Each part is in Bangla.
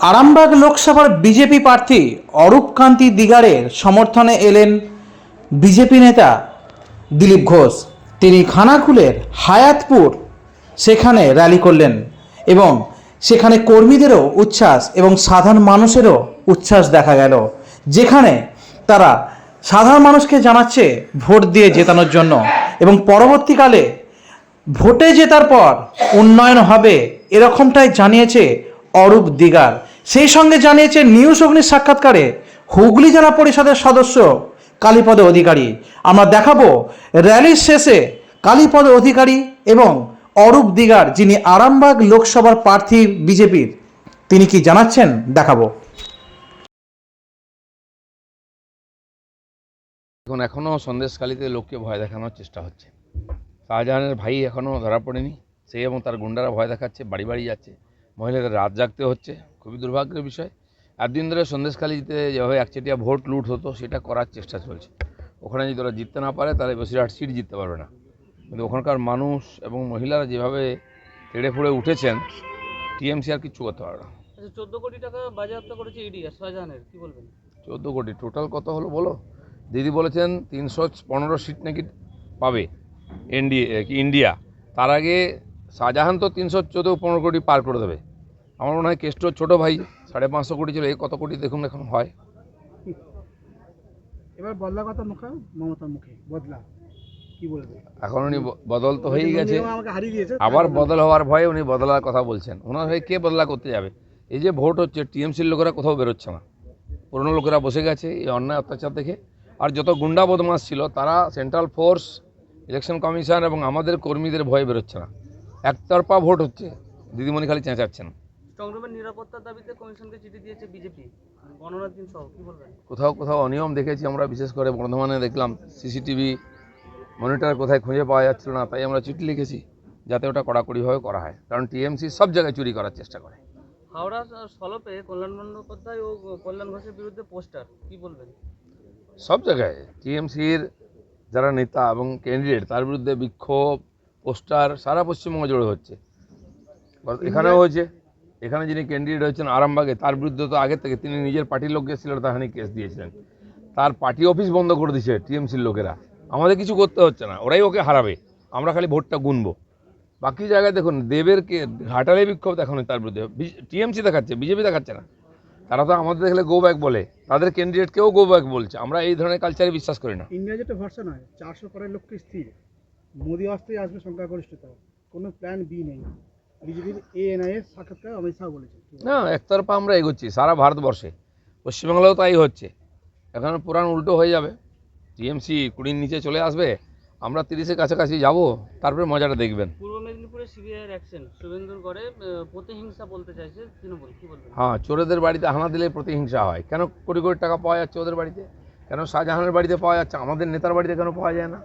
আরামবাগ লোকসভার বিজেপি প্রার্থী অরূপ কান্তি দিগারের সমর্থনে এলেন বিজেপি নেতা দিলীপ ঘোষ। তিনি খানাকুলের হায়াতপুর সেখানে র্যালি করলেন এবং সেখানে কর্মীদেরও উচ্ছ্বাস এবং সাধারণ মানুষেরও উচ্ছ্বাস দেখা গেল, যেখানে তারা সাধারণ মানুষকে জানাচ্ছে ভোট দিয়ে জেতানোর জন্য এবং পরবর্তীকালে ভোটে জেতার পর উন্নয়ন হবে এরকমটাই জানিয়েছে অরূপ দিগার। সেই সঙ্গে জানিয়েছে নিউজ অগ্নির সাক্ষাৎকারে হুগলি জেলা পরিষদের সদস্য কালীপদ অধিকারী। আমরা দেখাবো র্যালির শেষে কালীপদ অধিকারী এবং অরূপ দিগার, যিনি আরামবাগ লোকসভার প্রার্থী বিজেপির। তিনি কি জানাচ্ছেন? দেখাবো। এখন এখনও সন্দেশখালিতে লোককে ভয় দেখানোর চেষ্টা হচ্ছে। শাহজাহানের ভাই এখনও ধরা পড়েনি, সে এবং তার গুন্ডারা ভয় দেখাচ্ছে, বাড়ি বাড়ি যাচ্ছে। মহিলাদের রাত জাগতে হচ্ছে খুবই দুর্ভাগ্যের বিষয়। একদিন ধরে সন্দেশখালিতে যেভাবে একচেটিয়া ভোট লুট হতো সেটা করার চেষ্টা চলছে। ওখানে যদি ওরা জিততে না পারে তাহলে বসিরহাট সিট জিততে পারবে না। কিন্তু ওখানকার মানুষ এবং মহিলারা যেভাবে তেড়ে ফুড়ে উঠেছেন টিএমসি আর কিচ্ছু করতে পারবে না। আচ্ছা চোদ্দ কোটি টাকা বাজেয়াপ্ত করেছে ইডি শাহজাহানের কি বলবেন? চোদ্দ কোটি টোটাল কত হলো বলো? দিদি বলেছেন তিনশো পনেরো সিট নাকি পাবে এনডিএ ইন্ডিয়া। তার আগে শাহজাহান তো তিনশো চোদ্দ পনেরো কোটি পার করে দেবে। আমার মনে হয় কেষ্টর ছোটো ভাই সাড়ে পাঁচশো কোটি ছিল এই কত কোটি দেখুন এখন হয়। এবার বদলা কথা মুখে মমতার মুখে বদলা কি বলবে? এখন উনি বদল তো হয়েই গেছে। আবার বদল হওয়ার ভয়ে উনি বদলার কথা বলছেন। ওনার হয়ে কে বদলা করতে যাবে? এই যে ভোট হচ্ছে টিএমসির লোকেরা কোথাও বেরোচ্ছে না। পুরনো লোকেরা বসে গেছে এই অন্যায় অত্যাচার দেখে। আর যত গুন্ডা বদমাস ছিল তারা সেন্ট্রাল ফোর্স ইলেকশন কমিশন এবং আমাদের কর্মীদের ভয়ে বেরোচ্ছে না। একতরফা ভোট হচ্ছে দিদিমণি খালি চেঁচাচ্ছেন। স্ট্রংরুমের নিরাপত্তার দাবিতে কমিশনকে চিঠি দিয়েছে বিজেপি। গণনার দিন সহ কি বলবেন? কোথাও কোথাও অনিয়ম দেখেছি আমরা বিশেষ করে বর্ধমানে দেখলাম সিসিটিভি মনিটর কোথায় খুঁজে পাওয়া যাচ্ছিল না তাই আমরা চিঠি লিখেছি যাতে ওটা কড়াকড়িভাবে করা হয় কারণ টিএমসি সব জায়গায় চুরি করার চেষ্টা করে। হাওড়া সলপে কল্যাণ বন্দ্যোপাধ্যায় ও কল্যাণ ঘোষের বিরুদ্ধে পোস্টার কি বলবেন? সব জায়গায় টিএমসির যারা নেতা এবং ক্যান্ডিডেট তার বিরুদ্ধে বিক্ষোভ পোস্টার সারা পশ্চিমবঙ্গ জুড়ে হচ্ছে। এখানেও হয়েছে। এখানে যিনি ক্যান্ডিডেট হয়েছেন আরামবাগে, তার বিরুদ্ধে তো আগে থেকে তিনি নিজের পার্টির লোক গেছিল তাহানি কেস দিয়েছিলেন। তার পার্টি অফিস বন্ধ করে দিয়েছে টিএমসির লোকেরা। আমাদের কিছু করতে হচ্ছে না, ওরাই ওকে হারাবে। আমরা খালি ভোটটা গুনবো। বাকি জায়গায় দেখুন, দেবের কে, ঘাটালে বিক্ষোভ দেখানো তার বিরুদ্ধে। টিএমসি দেখাচ্ছে বিজেপি দেখাচ্ছে না। তারা তো আমাদের দেখলে গো ব্যাক বলে। তাদের ক্যান্ডিডেটকেও গো ব্যাক বলছে। আমরা এই ধরনের কালচারে বিশ্বাস করি না। যেটা ভরসা নয়, চারশো করের লক্ষ্য স্থির। মোদী আসতেই আসবে সংখ্যাগরিষ্ঠতা কোনো প্ল্যান বি নেই। বিজেপির এ এনআইএস সাক্ষাৎকার অমিত শাহ বলেছেন? না একতরফা আমরা এগোচ্ছি সারা ভারতবর্ষে। পশ্চিমবাংলাও তাই হচ্ছে। এখন পুরান উল্টো হয়ে যাবে। টিএমসি কুড়ির নিচে চলে আসবে। আমরা তিরিশের কাছাকাছি যাব তারপরে মজাটা দেখবেন। পূর্ব মেদিনীপুরে সিবিআইয়ের অ্যাকশন শুভেন্দুর করে প্রতিহিংসা বলতে চাইছে তৃণমূল কি বলবেন? হ্যাঁ চোরেদের বাড়িতে হানা দিলে প্রতিহিংসা হয়। কেন কোটি কোটি টাকা পাওয়া যাচ্ছে ওদের বাড়িতে? কেন শাহজাহানের বাড়িতে পাওয়া যাচ্ছে? আমাদের নেতার বাড়িতে কেন পাওয়া যায় না?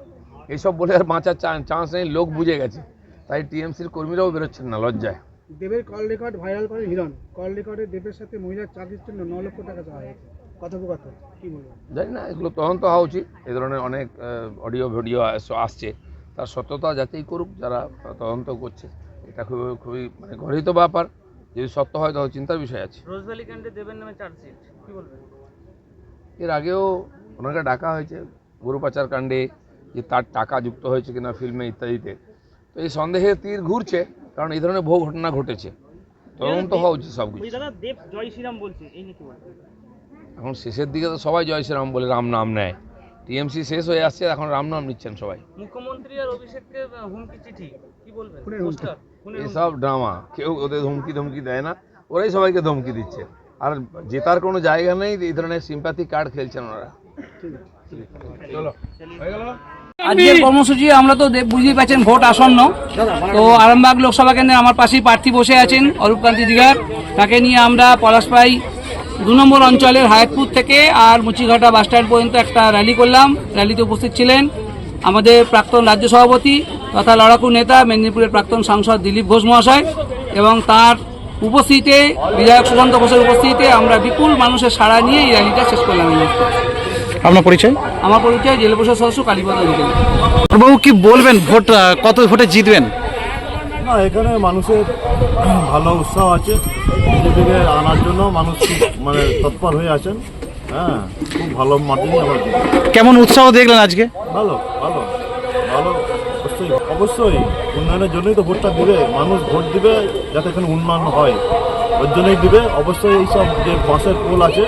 এইসব বলে আর বাঁচার চান্স নেই লোক বুঝে গেছে। তাই টিএমসির কর্মীরাও বেরোচ্ছেন না লজ্জায়। দেবের কল রেকর্ড ভাইরাল করে হিরণ। কল রেকর্ডে দেবের সাথে মহিলার চাকরির জন্য ন লক্ষ টাকা চাওয়া হয়েছে। কথোপকথন কি বলবেন জানি না এগুলো তদন্ত হওয়া উচিত। এই ধরনের অনেক অডিও ভিডিও আসছে। তার সত্যতা যাচাই করুক যারা তদন্ত করছে এটা খুবই খুবই মানে গর্হিত ব্যাপার। যদি সত্য হয় তাহলে চিন্তার বিষয় আছে। রোজভ্যালি ক্যান্ডে দেবের নামে চার্জশিট কি বলবেন? এর আগেও ওনাকে ডাকা হয়েছে গরু পাচার কাণ্ডে যে তার টাকা যুক্ত হয়েছে কিনা ফিল্মে ইত্যাদিতে। তো এই সন্দেহে তীর ঘুরছে কারণ এই ধরনের বহু ঘটনা ঘটেছে। তদন্ত হওয়া উচিত সব কিছু দাদা দেব জয় শ্রীরাম বলছে এই নিয়ে কি বলবেন এখন শেষের দিকে তো সবাই জয় শ্রীরাম বলে রাম নাম নেয়। টিএমসি শেষ হয়ে আসছে এখন রাম নাম নিচ্ছেন সবাই। মুখ্যমন্ত্রী আর অভিষেককে হুমকি চিঠি কি বলবেন। এসব ড্রামা কেউ ওদের ধমকি ধমকি দেয় না ওরাই সবাইকে ধমকি দিচ্ছে। আর জেতার কোনো জায়গা নেই এই ধরনের সিম্পাথি কার্ড খেলছেন ওরা। চলো হয়ে গেল? আজকের কর্মসূচি আমরা তো বুঝতেই পাচ্ছেন ভোট আসন্ন। তো আরামবাগ লোকসভা কেন্দ্রে আমার পাশেই প্রার্থী বসে আছেন অরূপকান্তি দিঘার তাকে নিয়ে আমরা পলাশপাই দু নম্বর অঞ্চলের হায়াতপুর থেকে আর মুচিঘাটা বাস স্ট্যান্ড পর্যন্ত একটা র্যালি করলাম। র্যালিতে উপস্থিত ছিলেন আমাদের প্রাক্তন রাজ্য সভাপতি তথা লড়াকু নেতা, মেদিনীপুরের প্রাক্তন সাংসদ দিলীপ ঘোষ মহাশয় এবং তার উপস্থিতিতে বিধায়ক সুশান্ত ঘোষের উপস্থিতিতে আমরা বিপুল মানুষের সাড়া নিয়ে এই র্যালিটা শেষ করলাম। আপনার পরিচয়? আমার পরিচয় জেলা পরিষদ সদস্য কালীপদ অধিকারী বাবু কি বলবেন? ভোট কত ভোটে জিতবেন? না এখানে মানুষের ভালো উৎসাহ আছে। বিজেপিকে আনার জন্য মানুষ মানে তৎপর হয়ে আছেন। হ্যাঁ খুব ভালো মাধ্যমে আমার কেমন উৎসাহ দেখলেন আজকে? ভালো ভালো ভালো অবশ্যই অবশ্যই। উন্নয়নের জন্যই তো ভোটটা দিবে। মানুষ ভোট দিবে যাতে এখানে উন্নয়ন হয়। ওর জন্যই দিবে। অবশ্যই এইসব যে বাঁশের পোল আছে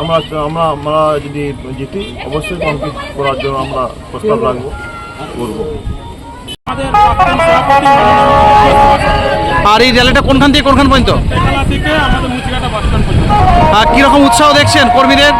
আমরা আমরা আমরা যদি জিতি অবশ্যই কমপ্লিট করার জন্য আমরা প্রস্তাব রাখব করব। আর এই র্যালিটা কোনখান থেকে কোনখান পর্যন্ত? কীরকম উৎসাহ দেখছেন কর্মীদের?